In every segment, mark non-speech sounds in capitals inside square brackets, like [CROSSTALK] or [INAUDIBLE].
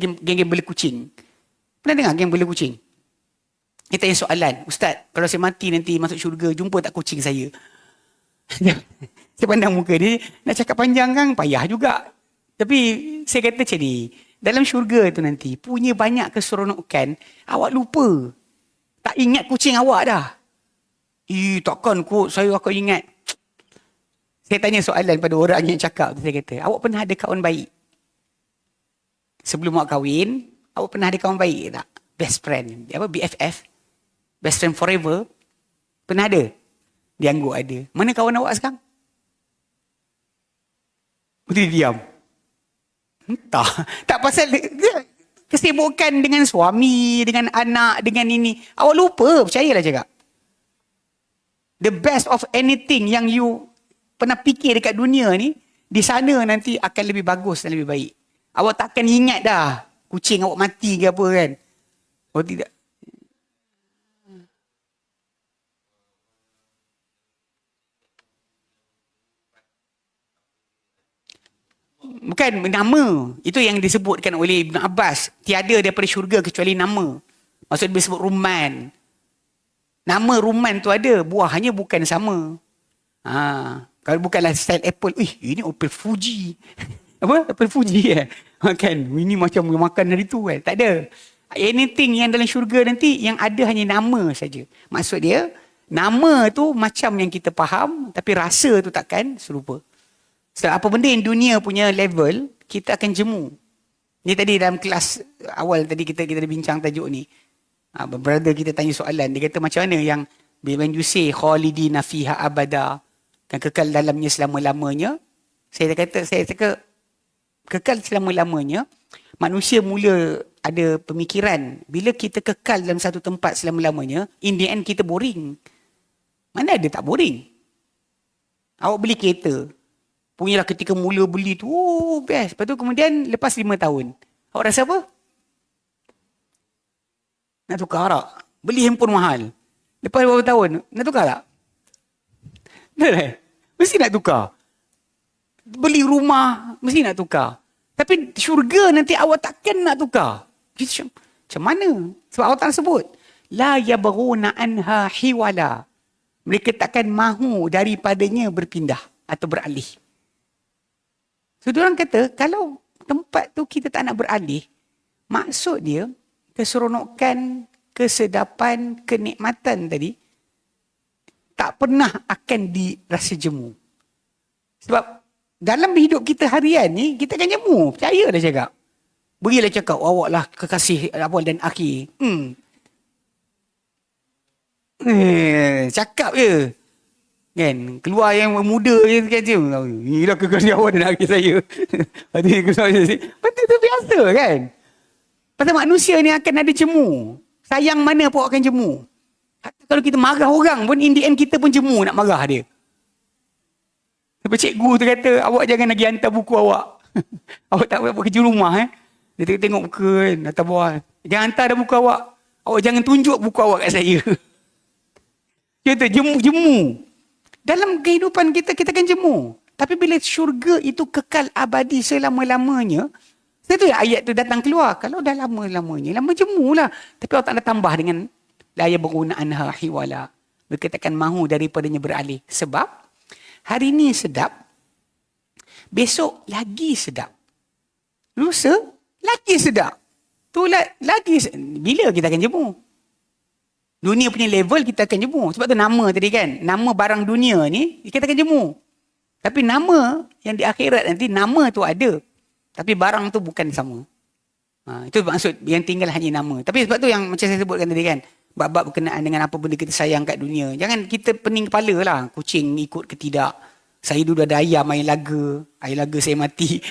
Game beli kucing. Pernah dengar game beli kucing? Kita tanya soalan. Ustaz, kalau saya mati nanti masuk syurga, jumpa tak kucing saya? [LAUGHS] saya pandang muka dia. Nak cakap panjang kan, payah juga. Tapi saya kata macam ni. Dalam syurga tu nanti, punya banyak keseronokan, awak lupa. Tak ingat kucing awak dah. Eh, takkan kot saya akan ingat. Saya tanya soalan pada orang yang cakap saya kata, awak pernah ada kawan baik? Sebelum awak kahwin, awak pernah ada kawan baik tak? Best friend. Apa? BFF? Best friend forever? Pernah ada? Dia angguk ada. Mana kawan awak sekarang? Dia diam. Entah. [LAUGHS] Tak pasal dia kesibukan dengan suami, dengan anak, dengan ini. Awak lupa, percayalah cakap. The best of anything yang you pernah fikir dekat dunia ni, di sana nanti akan lebih bagus dan lebih baik. Awak takkan ingat dah kucing awak mati ke apa kan. Oh tidak. Bukan nama. Itu yang disebutkan oleh Ibn Abbas. Tiada daripada syurga kecuali nama. Maksudnya disebut ruman. Nama ruman tu ada. Buahnya bukan sama. Ha. Kalau bukanlah style apple. Ih, ini apple Fuji. [LAUGHS] Apa? Apple Fuji eh? [LAUGHS] Kan? Ini macam makan hari tu kan? Tak ada. Anything yang dalam syurga nanti, yang ada hanya nama saja. Maksud dia, nama tu macam yang kita faham, tapi rasa tu takkan serupa. Sebab apa benda yang dunia punya level, kita akan jemu. Ni tadi dalam kelas awal tadi kita kita ada bincang tajuk ni. Ha, brother kita tanya soalan, dia kata macam mana yang when you say khalidina fiha abada, kan kekal dalamnya selama-lamanya, saya kata, saya kata kekal selama-lamanya, manusia mula ada pemikiran, bila kita kekal dalam satu tempat selama-lamanya, in the end kita boring. Mana ada tak boring? Awak beli kereta, punyalah ketika mula beli tu, oh best. Lepas tu kemudian lepas lima tahun. Awak rasa apa? Nak tukar tak? Beli handphone mahal. Lepas beberapa tahun, nak tukar tak? Eh? Mesti nak tukar. Beli rumah, mesti nak tukar. Tapi syurga nanti awak takkan nak tukar. Macam mana? Sebab awak tak sebut. La yabaruna anha hiwala. Mereka takkan mahu daripadanya berpindah atau beralih. So, orang kata, kalau tempat tu kita tak nak beralih, maksud dia, keseronokan, kesedapan, kenikmatan tadi, tak pernah akan dirasa jemu. Sebab dalam hidup kita harian ni, kita akan jemu. Percaya dah cakap. Berilah cakap, awak lah kekasih awal dan akhir. Hmm. Eh, cakap je. Kan? Keluar yang muda je kan je. Inilah kekasih awak dan akhir saya. [LAUGHS] Lepas tu keluar je. Betul tu biasa kan? Pasal manusia ni akan ada jemu. Sayang mana pun akan. Hatta kalau kita marah orang pun in the end kita pun jemu nak marah dia. Sampai cikgu tu kata, awak jangan lagi hantar buku awak. [LAUGHS] awak tak buat kerja rumah eh. Dia tengok, tengok buku kan, atas bawah. Jangan hantar dah buku awak. Awak jangan tunjuk buku awak kat saya. [LAUGHS] Kata jemu-jemu. Dalam kehidupan kita, kita akan jemu. Tapi bila syurga itu kekal abadi selama-lamanya, saya tu ayat tu datang keluar. Kalau dah lama-lamanya, lama jemu lah. Tapi Allah Ta'ala tambah dengan laya berguna anha hiwala. Mereka takkan mahu daripadanya beralih. Sebab hari ini sedap, besok lagi sedap. Lusa lagi sedap. Tu lagi bila kita akan jemu? Dunia punya level kita akan jemu. Sebab tu nama tadi kan. Nama barang dunia ni kita akan jemu. Tapi nama yang di akhirat nanti nama tu ada. Tapi barang tu bukan sama. Ha, itu maksud yang tinggal hanya nama. Tapi sebab tu yang macam saya sebutkan tadi kan. Bab-bab berkenaan dengan apa benda kita sayang kat dunia. Jangan kita pening kepala lah. Kucing ikut ke tidak. Saya dulu ada ayam air laga. Air laga saya mati.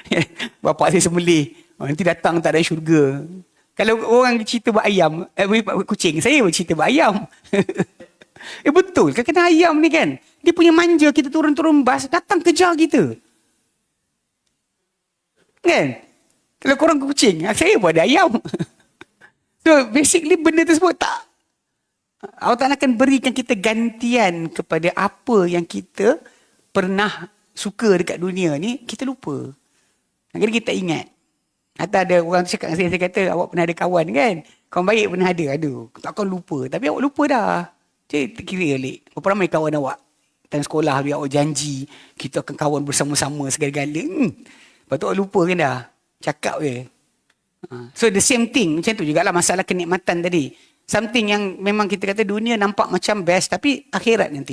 [LAUGHS] Bapak saya sembelih. Nanti datang tak ada syurga. Kalau orang cerita buat ayam, eh, kucing, saya pun cerita buat ayam. [LAUGHS] eh betul, kena ayam ni kan. Dia punya manja, kita turun-turun bas, datang kejar kita. Kan? Kalau korang kucing, ah, saya buat ada ayam. [LAUGHS] so basically benda tersebut tak. Allah Ta'ala akan berikan kita gantian kepada apa yang kita pernah suka dekat dunia ni, kita lupa. Agar kita ingat. Atau ada orang cakap dengan saya, saya kata awak pernah ada kawan kan? Kawan baik pernah ada. Aduh, takkan lupa. Tapi awak lupa dah. Jadi terkira balik. Berapa ramai kawan awak? Time sekolah dia awak janji kita akan kawan bersama-sama segala-gala. Hmm. Lepas tu awak lupa kan dah. Cakap je. Ha. So the same thing. Macam tu jugalah masalah kenikmatan tadi. Something yang memang kita kata dunia nampak macam best tapi akhirat nanti.